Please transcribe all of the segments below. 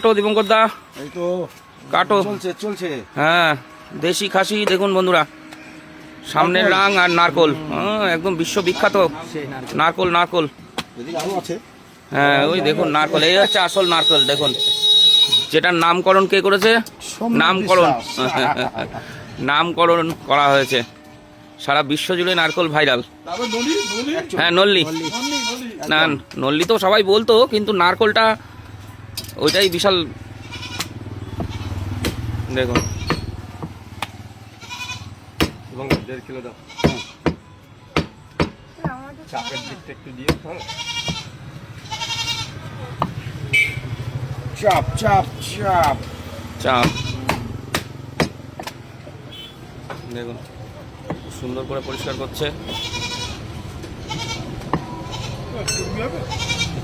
কাটো দীপঙ্কর দা। এই তো কাটো। চলছে চলছে। হ্যাঁ দেশি খাসি দেখুন বন্ধুরা। সামনের নারকোল। রাং আর নারকোল। হ্যাঁ, একদম বিশ্ববিখ্যাত। নারকোল। নারকোল হ্যাঁ ওই দেখুন নারকল। এই হচ্ছে আসল নারকল দেখুন। যেটার নামকরণ কে করেছে? নামকরণ। নামকরণ করা হয়েছে। সারা বিশ্ব জুড়ে নারকল ভাইরাল। হ্যাঁ নল্লি না নল্লি তো সবাই বলতো কিন্তু নারকলটা ওইটাই বিশাল দেখুন এবং দেড় কিলো দাও। চাপের দিকটা একটু দিয়ে চাপ চাপ চাপ। চাপ। দেখুন সুন্দর করে পরিষ্কার করছে।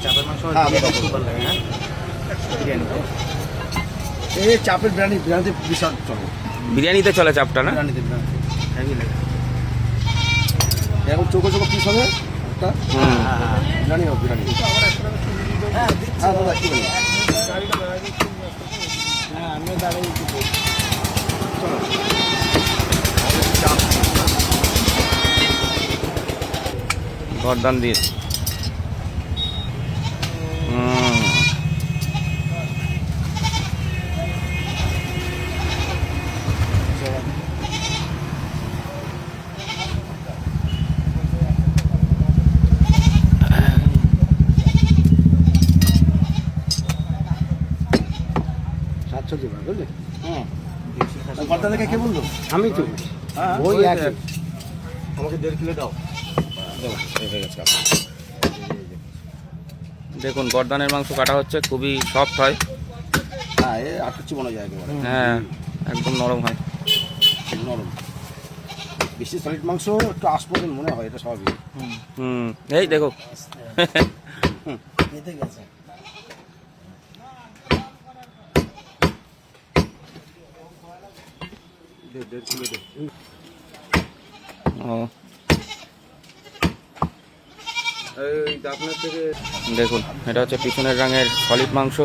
চাপের মাংস হ্যাঁ, আমি এই চাপের বিরিয়ানি বিরিয়ানিতে বিশাল চলে। বিরিয়ানিতে চলে চাপটা না? বিরিয়ানিতে বিরিয়ানি এখন চোখো চোখো পিস হবে একটা? বিরিয়ানি হবে বিরিয়ানি। হ্যাঁ দাদা কি বলি গরদান দিয়ে। সাতশো দেবে বুঝলি? হুম কথা কে বলল? আমি তো হ্যাঁ ওই এক। আমাকে দেড় কিলো দাও। দেখুন গরদানের মাংস কাটা হচ্ছে খুবই সফট হয়। হ্যাঁ এ আটটা চিবানো যায় একেবারে। হ্যাঁ একদম নরম হয়। নরম। বেশি সলিড মাংস একটু আসপদের মনে হয় এটা স্বাভাবিক। হুম এই দেখো। গেছে দেড় কিলো দে ও এই আপনার থেকে দেখুন এটা হচ্ছে পিছনের রঙের সলিড মাংস।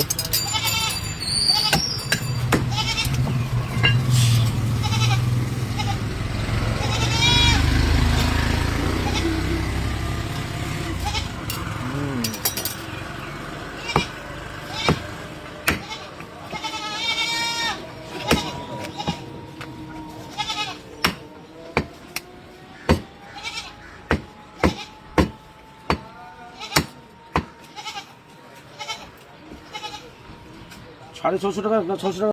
সাড়ে ছশো টাকা না ছশো টাকা